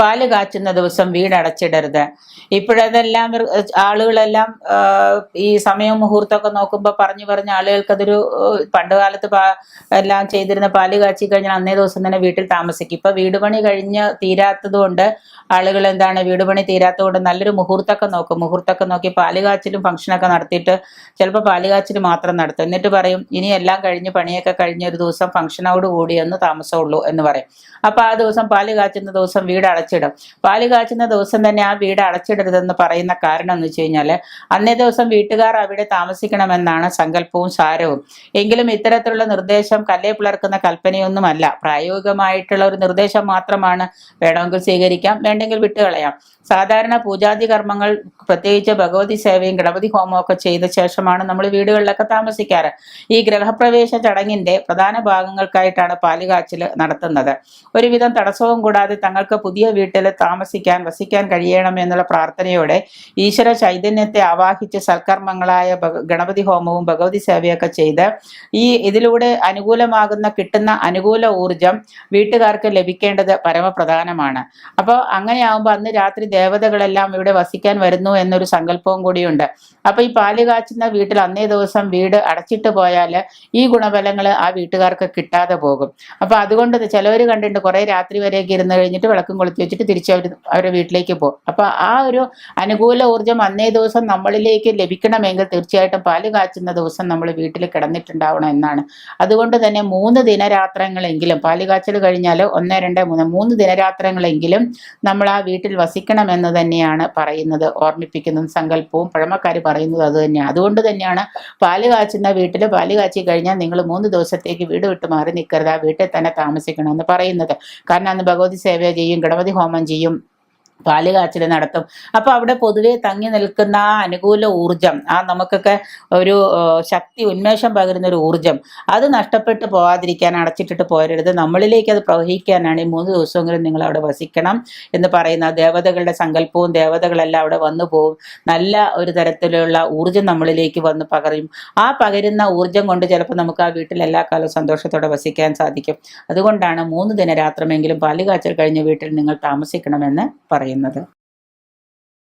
പാൽ കാച്ചുന്ന ദിവസം വീട് അടച്ചിടരുത് ഇപ്പോഴതെല്ലാം ആളുകളെല്ലാം ഈ സമയവും മുഹൂർത്തമൊക്കെ നോക്കുമ്പോൾ പറഞ്ഞു പറഞ്ഞ ആളുകൾക്ക് അതൊരു പണ്ട് കാലത്ത് എല്ലാം ചെയ്തിരുന്ന പാൽ കാച്ചി കഴിഞ്ഞാൽ അന്നേ ദിവസം തന്നെ വീട്ടിൽ താമസിക്കും. ഇപ്പൊ വീട് പണി കഴിഞ്ഞ് തീരാത്തത് കൊണ്ട് ആളുകൾ എന്താണ് വീട് പണി തീരാത്തത് കൊണ്ട് നല്ലൊരു മുഹൂർത്തമൊക്കെ നോക്കും. മുഹൂർത്തമൊക്കെ നോക്കി പാൽ കാച്ചിലും ഫംഗ്ഷനൊക്കെ നടത്തിയിട്ട് ചിലപ്പോൾ പാൽ കാച്ചിൽ മാത്രം നടത്തും. എന്നിട്ട് പറയും ഇനി എല്ലാം കഴിഞ്ഞ് പണിയൊക്കെ കഴിഞ്ഞ ഒരു ദിവസം ഫംഗ്ഷനോട് കൂടി താമസമുള്ളൂ എന്ന് പറയും. അപ്പോൾ ആ ദിവസം പാൽ കാച്ചുന്ന ദിവസം വീട് അടച്ചിടും. പാൽ കാച്ചുന്ന ദിവസം തന്നെ ആ വീട് അടച്ചിടരുതെന്ന് പറയുന്ന കാരണം എന്ന് വെച്ച് കഴിഞ്ഞാൽ അന്നേ ദിവസം വീട്ടുകാർ അവിടെ താമസിക്കണമെന്നാണ് സങ്കല്പവും സാരവും. എങ്കിലും ഇത്തരത്തിലുള്ള നിർദ്ദേശം കല്ലേ പിളർക്കുന്ന കൽപ്പനയൊന്നുമല്ല. പ്രായോഗികമായിട്ടുള്ള ഒരു നിർദ്ദേശം മാത്രമാണ് വേണമെങ്കിൽ സ്വീകരിക്കാം വേണ്ടെങ്കിൽ വിട്ടുകളയാം. സാധാരണ പൂജാതി കർമ്മങ്ങൾ പ്രത്യേകിച്ച് ഭഗവതി സേവയും ഗണപതി ഹോമവും ഒക്കെ ചെയ്ത ശേഷമാണ് നമ്മൾ വീടുകളിലൊക്കെ താമസിക്കാറ്. ഈ ഗ്രഹപ്രവേശ ചടങ്ങിന്റെ പ്രധാന ഭാഗങ്ങൾക്കായിട്ടാണ് പാലുകാച്ചിൽ നടത്തുന്നത്. ഒരുവിധം തടസ്സവും കൂടാതെ തങ്ങൾക്ക് പുതിയ വീട്ടിൽ താമസിക്കാൻ വസിക്കാൻ കഴിയണം എന്നുള്ള പ്രാർത്ഥനയോടെ ഈശ്വര ചൈതന്യത്തെ ആവാഹിച്ച് സൽക്കർമ്മങ്ങളായ ഗണപതി ഹോമവും ഭഗവതി സേവയൊക്കെ ചെയ്ത് ഈ ഇതിലൂടെ അനുകൂലമാകുന്ന കിട്ടുന്ന അനുകൂല ഊർജം വീട്ടുകാർക്ക് ലഭിക്കേണ്ടത് പരമപ്രധാനമാണ്. അപ്പോൾ അങ്ങനെയാകുമ്പോൾ അന്ന് രാത്രി ദേവതകളെല്ലാം ഇവിടെ വസിക്കാൻ വരുന്നു എന്നൊരു സങ്കല്പവും കൂടിയുണ്ട്. അപ്പോൾ ഈ പാൽ കാച്ചുന്ന വീട്ടിൽ അന്നേ ദിവസം വീട് അടച്ചിട്ട് പോയാൽ ഈ ഗുണഫലങ്ങൾ ആ വീട്ടുകാർക്ക് കിട്ടാതെ പോകും. അപ്പോൾ അതുകൊണ്ട് ചിലവർ കണ്ടിട്ടുണ്ട് കുറേ രാത്രി വരെയൊക്കെ ഇരുന്ന് കഴിഞ്ഞിട്ട് വിളക്കും കൊളുത്തി വെച്ചിട്ട് തിരിച്ച് അവർ അവരുടെ വീട്ടിലേക്ക് പോകും. അപ്പൊ ആ ഒരു അനുകൂല ഊർജം അന്നേ ദിവസം നമ്മളിലേക്ക് ലഭിക്കണമെങ്കിൽ തീർച്ചയായിട്ടും പാൽ കാച്ചുന്ന ദിവസം നമ്മൾ വീട്ടിൽ കിടന്നിട്ടുണ്ടാവണം എന്നാണ്. അതുകൊണ്ട് തന്നെ മൂന്ന് ദിനരാത്രങ്ങളെങ്കിലും പാൽ കാച്ചൽ കഴിഞ്ഞാൽ ഒന്ന് രണ്ട് മൂന്ന് മൂന്ന് ദിനരാത്രങ്ങളെങ്കിലും നമ്മൾ ആ വീട്ടിൽ വസിക്കണമെന്ന് തന്നെയാണ് പറയുന്നത് ഓർമ്മിപ്പിക്കുന്നതും സങ്കല്പവും പഴമക്കാർ പറയുന്നത് അത് തന്നെയാണ്. അതുകൊണ്ട് തന്നെയാണ് പാൽ കാച്ചുന്ന വീട്ടിൽ പാൽ കാച്ചി കഴിഞ്ഞാൽ നിങ്ങൾ മൂന്ന് ദിവസത്തേക്ക് വീട് വിട്ട് മാറി നിൽക്കരുത് ആ വീട്ടിൽ തന്നെ താമസിക്കണം എന്ന് പറയുന്നത്. കാരണം അന്ന് ഭഗവതി സേവ ചെയ്യും ഗണപതി ഹോമം ചെയ്യും പാൽ കാച്ചിൽ നടത്തും. അപ്പൊ അവിടെ പൊതുവെ തങ്ങി നിൽക്കുന്ന ആ അനുകൂല ഊർജം ആ നമുക്കൊക്കെ ഒരു ശക്തി ഉന്മേഷം പകരുന്ന ഒരു ഊർജം അത് നഷ്ടപ്പെട്ടു പോവാതിരിക്കാൻ അടച്ചിട്ടിട്ട് പോരരുത്. നമ്മളിലേക്ക് അത് പ്രവഹിക്കാനാണ് ഈ മൂന്ന് ദിവസമെങ്കിലും നിങ്ങൾ അവിടെ വസിക്കണം എന്ന് പറയുന്ന ദേവതകളുടെ സങ്കല്പവും ദേവതകളെല്ലാം അവിടെ വന്നു പോവും. നല്ല ഒരു തരത്തിലുള്ള ഊർജം നമ്മളിലേക്ക് വന്ന് പകരും. ആ പകരുന്ന ഊർജം കൊണ്ട് ചിലപ്പോൾ നമുക്ക് ആ വീട്ടിൽ എല്ലാ കാലവും സന്തോഷത്തോടെ വസിക്കാൻ സാധിക്കും. അതുകൊണ്ടാണ് മൂന്ന് ദിനരാത്രമെങ്കിലും പാലുകാച്ചൽ കഴിഞ്ഞ വീട്ടിൽ നിങ്ങൾ താമസിക്കണമെന്ന് പറയുന്നത്.